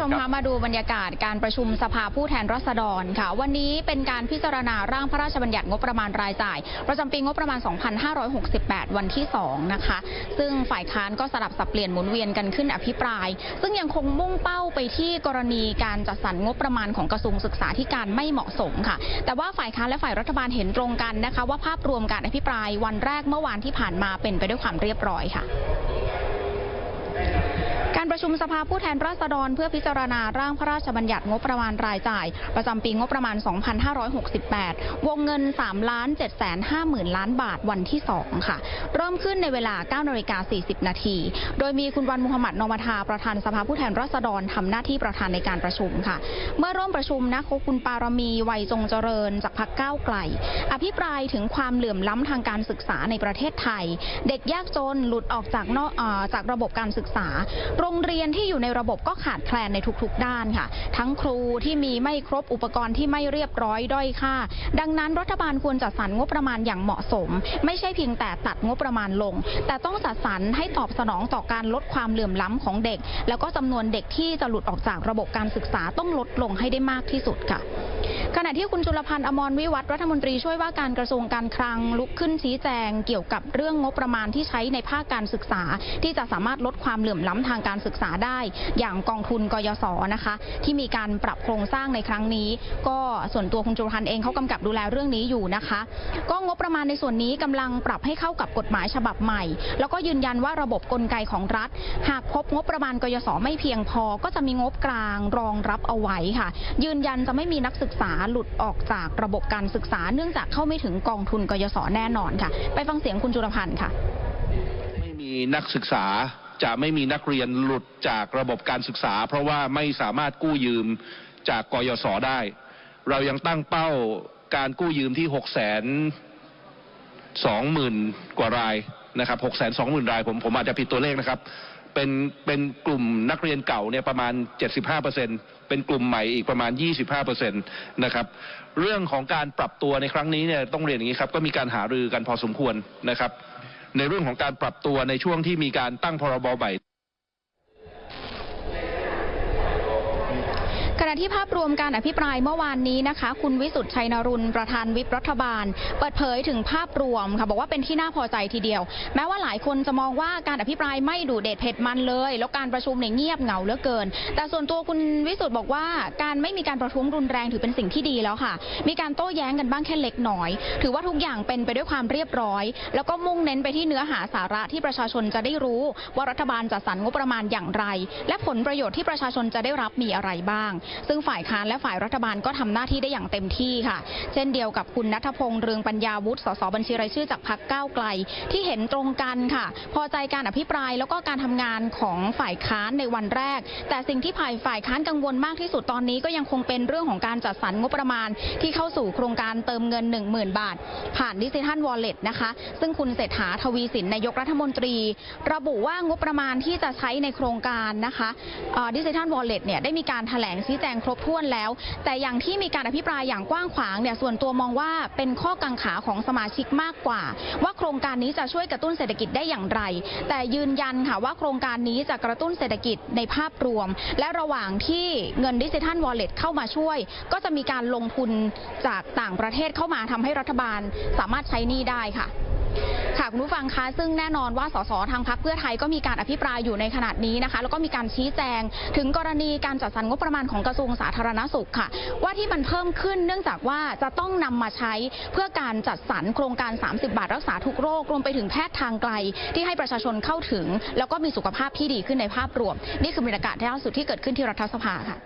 ชมคะมาดูบรรยากาศการประชุมสภาผู้แทนราษฎรค่ะ วันนี้เป็นการพิจารณาร่างพระราชบัญญัติงบประมาณรายจ่าย ประจำปีงบประมาณ 2568 วันที่ 2 นะคะ ซึ่งฝ่ายค้านก็สลับสับเปลี่ยนหมุนเวียนกันขึ้นอภิปราย ซึ่งยังคงมุ่งเป้าไปที่กรณีการจัดสรรงบประมาณของกระทรวงศึกษาธิการไม่เหมาะสมค่ะ แต่ว่าฝ่ายค้านและฝ่ายรัฐบาลเห็นตรงกันนะคะ ว่าภาพรวมการอภิปรายวันแรกเมื่อวานที่ผ่านมาเป็นไปด้วยความเรียบร้อยค่ะการ ประชุมสภาผู้แทนราษฎรเพื่อพิจารณาร่างพระราชบัญญัติงบประมาณรายจ่าย ประจำปีงบประมาณ 2568 วงเงิน3ล้าน7แสน5หมื่นล้านบาทวันที่ 2 ค่ะ เริ่มขึ้นในเวลา 9นาฬิกา40 นาที โดยมีคุณวันมุฮัมหมัดนอมทาประธานสภาผู้แทนราษฎรทำหน้าที่ประธานในการประชุมค่ะ เมื่อร่วมประชุมนะคุณปารมีวัยจงเจริญจากพรรคก้าวไกล อภิปรายถึงความเหลื่อมล้ำทางการศึกษาในประเทศไทย เด็กยากจนหลุดออกจากนอกจากระบบการศึกษาโรงเรียนที่อยู่ในระบบก็ขาดแคลนในทุกๆ ด้านค่ะ ทั้งครูที่มีไม่ครบอุปกรณ์ที่ไม่เรียบร้อยด้อยค่า ดังนั้นรัฐบาลควรจัดสรรงบประมาณอย่างเหมาะสม ไม่ใช่เพียงแต่ตัดงบประมาณลง แต่ต้องจัดสรรให้ตอบสนองต่อการลดความเหลื่อมล้ำของเด็ก แล้วก็จำนวนเด็กที่จะหลุดออกจากระบบการศึกษาต้องลดลงให้ได้มากที่สุดค่ะขณะที่คุณจุลพันธ์อมรวิวัฒน์รัฐมนตรีช่วยว่าการกระทรวงการคลังลุกขึ้นชี้แจง เกี่ยวกับเรื่องงบประมาณที่ใช้ในภาคการศึกษา ที่จะสามารถลดความเหลื่อมล้ำทางการศึกษาได้อย่างกองทุนกยศนะคะ ที่มีการปรับโครงสร้างในครั้งนี้ ก็ส่วนตัวคุณจุลพันธ์เองเขากำกับดูแลเรื่องนี้อยู่นะคะ ก็งบประมาณในส่วนนี้กำลังปรับให้เข้ากับกฎหมายฉบับใหม่ แล้วก็ยืนยันว่าระบบกลไกของรัฐ หากพบงบประมาณกยศไม่เพียงพอ ก็จะมีงบกลางรองรับเอาไว้ค่ะ ยืนยันจะไม่มีนักศึกษาหลุดออกจากระบบการศึกษา เนื่องจากเข้าไม่ถึงกองทุนกยศแน่นอนค่ะ ไปฟังเสียงคุณจุลพันธ์ค่ะ ไม่มีนักศึกษา จะไม่มีนักเรียนหลุดจากระบบการศึกษา เพราะว่าไม่สามารถกู้ยืมจากกยศได้ เรายังตั้งเป้าการกู้ยืมที่หกแสนสองหมื่นกว่ารายนะครับหกแสนสองหมื่นรายผมผมอาจจะผิดตัวเลขนะครับ เป็นเป็นกลุ่มนักเรียนเก่าเนี่ยประมาณ 75%เป็นกลุ่มใหม่อีกประมาณ 25%นะครับ เรื่องของการปรับตัวในครั้งนี้เนี่ยต้องเรียนอย่างนี้ครับ ก็มีการหารือกันพอสมควรนะครับ ในเรื่องของการปรับตัวในช่วงที่มีการตั้งพรบใหม่ ณะที่ภาพรวมการอภิปรายเมื่อวานนี้นะคะ คุณวิสุทธ์ชัยนรุนประธานวิปรัฐบาล เปิดเผยถึงภาพรวมค่ะบอกว่าเป็นที่น่าพอใจทีเดียว แม้ว่าหลายคนจะมองว่าการอภิปรายไม่ดูเด็ดเผ็ดมันเลย แล้วการประชุมเนี่ยเงียบเหงาเหลือเกิน แต่ส่วนตัวคุณวิสุทธ์บอกว่าการไม่มีการประท้วงรุนแรงถือเป็นสิ่งที่ดีแล้วค่ะ มีการโต้แย้งกันบ้างแค่เล็กน้อย ถือว่าทุกอย่างเป็นไปด้วยความเรียบร้อย แล้วก็มุ่งเน้นไปที่เนื้อหาสาระที่ประชาชนจะได้รู้ ว่ารัฐบาลจัดสรรงบประมาณอย่างไร และผลประโยชน์ที่ประชาชนจะได้รับมีอะไรบ้างซึ่งฝ่ายค้านและฝ่ายรัฐบาลก็ทำหน้าที่ได้อย่างเต็มที่ค่ะ เช่นเดียวกับคุณนัทพงษ์เรืองปัญญาวุฒิสสบัญชีรายชื่อจากพรรคก้าวไกล ที่เห็นตรงกันค่ะ พอใจการอภิปรายแล้วก็การทำงานของฝ่ายค้านในวันแรก แต่สิ่งที่ฝ่ายฝ่ายค้านกังวลมากที่สุดตอนนี้ก็ยังคงเป็นเรื่องของการจัดสรรงบประมาณ ที่เข้าสู่โครงการเติมเงิน 10,000 บาท ผ่านดิจิทัลวอลเล็ตนะคะ ซึ่งคุณเศรษฐาทวีสินนายกรัฐมนตรี ระบุว่างบประมาณที่จะใช้ในโครงการนะคะดิจิทัลวอลเล็ตเนี่ยได้มีการแถลงชี้แจงครบถ้วนแล้ว แต่อย่างที่มีการอภิปรายอย่างกว้างขวางเนี่ยส่วนตัวมองว่าเป็นข้อกังขาของสมาชิกมากกว่า ว่าโครงการนี้จะช่วยกระตุ้นเศรษฐกิจได้อย่างไร แต่ยืนยันค่ะว่าโครงการนี้จะกระตุ้นเศรษฐกิจในภาพรวม และระหว่างที่เงินดิจิทัลวอลเล็ตเข้ามาช่วย ก็จะมีการลงทุนจากต่างประเทศเข้ามาทำให้รัฐบาลสามารถใช้หนี้ได้ค่ะ ค่ะคุณผู้ฟังคะซึ่งแน่นอนว่าสสทางพรรคเพื่อไทยก็มีการอภิปรายอยู่ในขณะนี้นะคะ แล้วก็มีการชี้แจงถึงกรณีการจัดสรรงบประมาณของกระทรวงสาธารณสุขค่ะ ว่าที่มันเพิ่มขึ้นเนื่องจากว่าจะต้องนำมาใช้เพื่อการจัดสรรโครงการ 30 บาทรักษาทุกโรครวมไปถึงแพทย์ทางไกล ที่ให้ประชาชนเข้าถึง แล้วก็มีสุขภาพที่ดีขึ้นในภาพรวม นี่คือบรรยากาศล่าสุดที่เกิดขึ้นที่รัฐสภาค่ะ